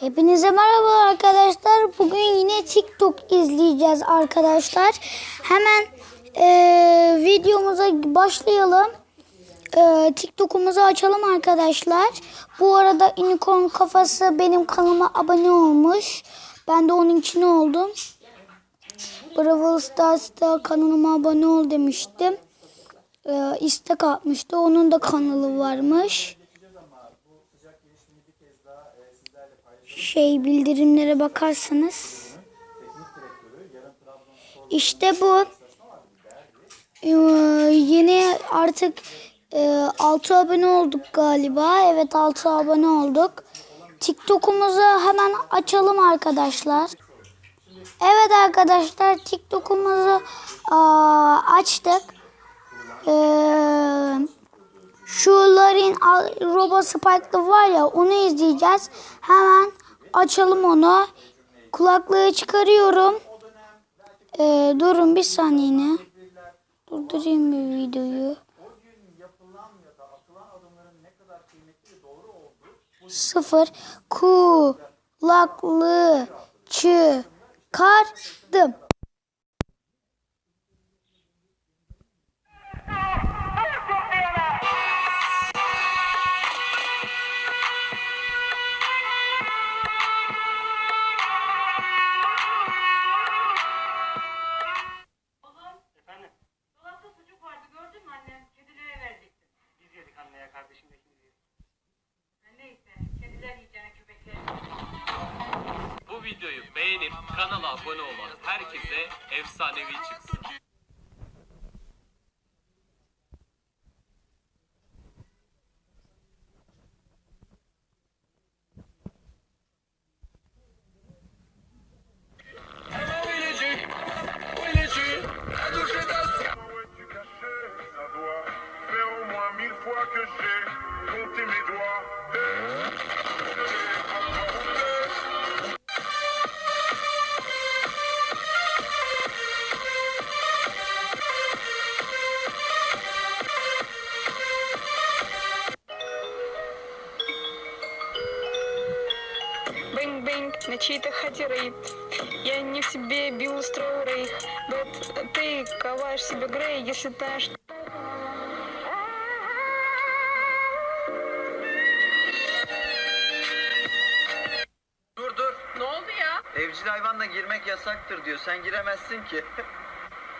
Hepinize merhaba arkadaşlar. Bugün yine TikTok izleyeceğiz arkadaşlar. Hemen eee, videomuza başlayalım. Eee, TikTok'umuzu açalım arkadaşlar. Bu arada Unicorn kafası benim kanalıma abone olmuş. Ben de onun için oldum. Brawl Stars'ta kanalıma abone ol demiştim. Eee istek atmıştı. Onun da kanalı varmış. Şey bildirimlere bakarsanız. İşte bu. Ee, yeni artık e, 6 abone olduk galiba. Evet 6 abone olduk. TikTok'umuzu hemen açalım arkadaşlar. Evet arkadaşlar TikTok'umuzu aa, açtık. Ee, şu Larin Robo Spike'lı var ya onu izleyeceğiz. Hemen açalım onu. Kulaklığı çıkarıyorum. Ee, durun bir saniye. Durdurayım bir videoyu. Sıfır. Kulaklığı çıkardım. Beğenip kanala abone olan herkese efsanevi çıksın. на чьей-то хате рейд. Я не в себе бил, устроил рейх. Бэт, ты коваешь себе грей, если знаешь, Dur dur. Ne oldu ya? Evcil hayvanla girmek yasaktır diyor. Sen giremezsin ki.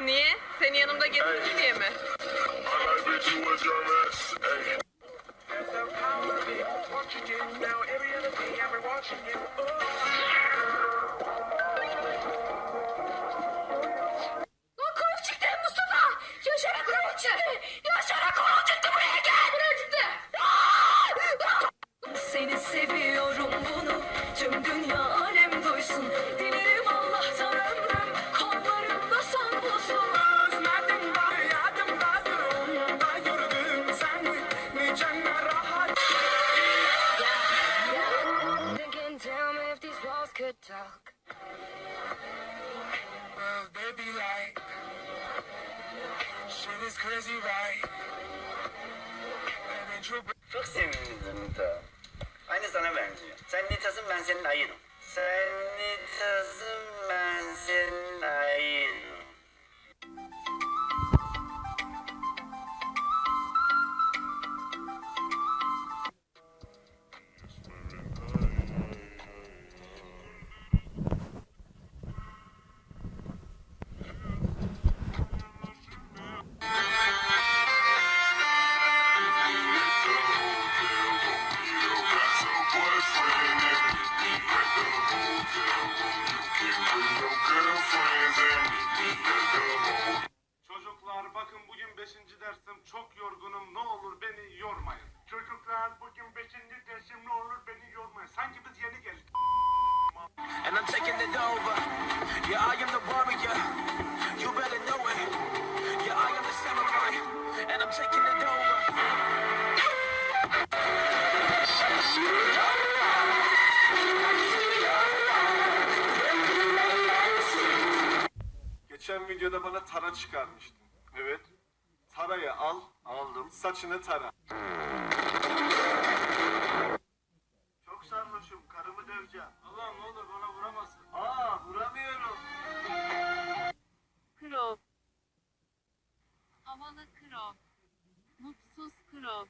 Niye? Seni yanımda getirdi diye mi? watching you. Now every other day I've been watching you. Oh. Çok sevimlisin Nita. Aynı sana benziyor. Sen Nita'sın ben senin ayınım. Sen Nita'sın ben senin videoda bana tara çıkarmıştın. Evet. Tarayı al. Aldım. Saçını tara. Çok sarhoşum. Karımı döv. vuracağım. Allah ne olur bana vuramazsın. Aa vuramıyorum. Krov. Havalı krov. Mutsuz krov.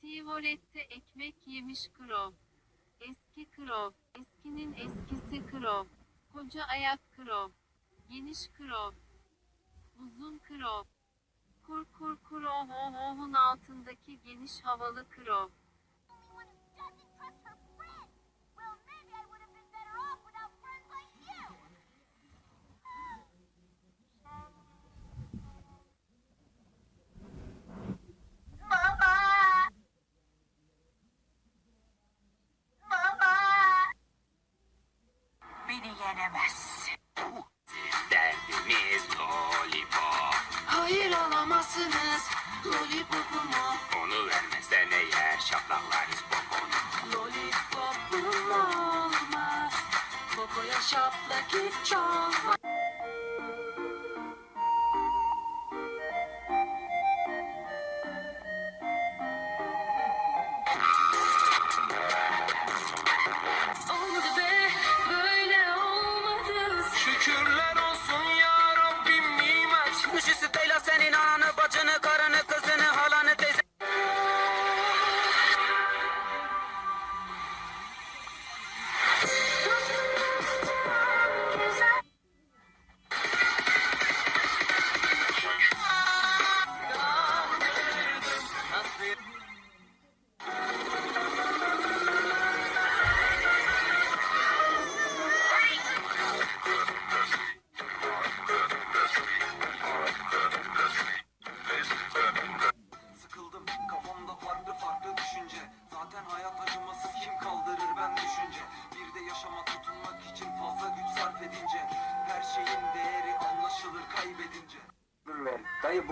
Tivolette ekmek yemiş krov. Eski krov. Eskinin eskisi krov. Koca ayak krov. Geniş krov. Uzun krov. Kur kur krov ohun altındaki geniş havalı krov. Beni Lollipopum olmaz. Popoya şaplak hiç olmaz.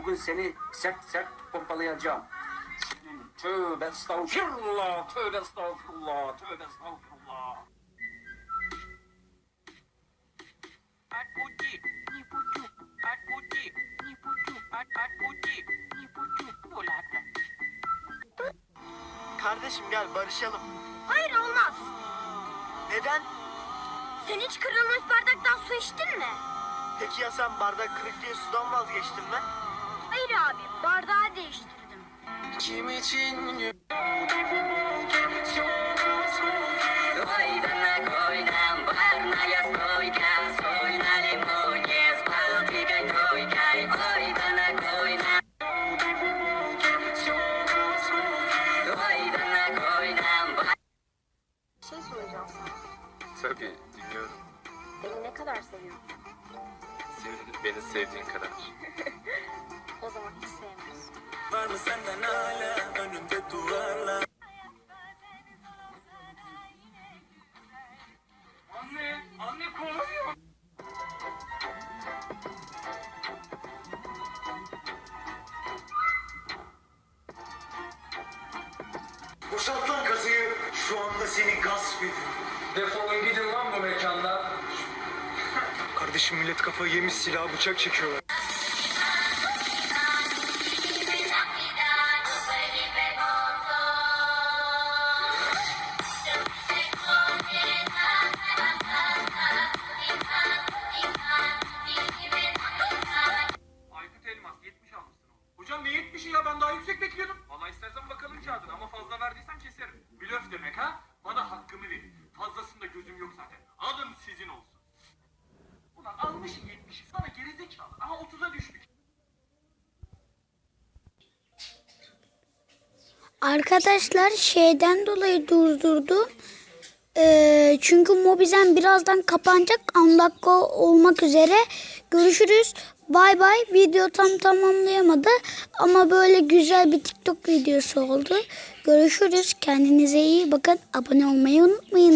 Bugün seni sert sert pompalayacağım. Senin tövbe estağfirullah, tövbe estağfirullah, tövbe estağfirullah. Akuti, ni pucu, akuti, ni pucu, akuti, ni pucu. Bolata. Kardeşim gel barışalım. Hayır olmaz. Neden? Sen hiç kırılmış bardaktan su içtin mi? Peki ya sen bardak kırık diye sudan vazgeçtin mi? Hayır abi bardağı değiştirdim. Kim için Bir şey soracağım sana. Tabii dinliyorum. Beni ne kadar seviyorsun? Senin beni sevdiğin kadar. O zaman hiç sevmiyorsun. Var mı senden hala önümde duvarlar Anne, anne kovalıyor. Boşalt lan kasayı. Şu anda seni gasp ediyorum. Defolun gidin lan bu mekandan. Kardeşim millet kafayı yemiş silah bıçak çekiyorlar Arkadaşlar şeyden dolayı durdurdum. Ee, çünkü Mobizen birazdan kapanacak. 10 dakika olmak üzere. Görüşürüz. Bay bay. Video tam tamamlayamadı. Ama böyle güzel bir TikTok videosu oldu. Görüşürüz. Kendinize iyi bakın. Abone olmayı unutmayın.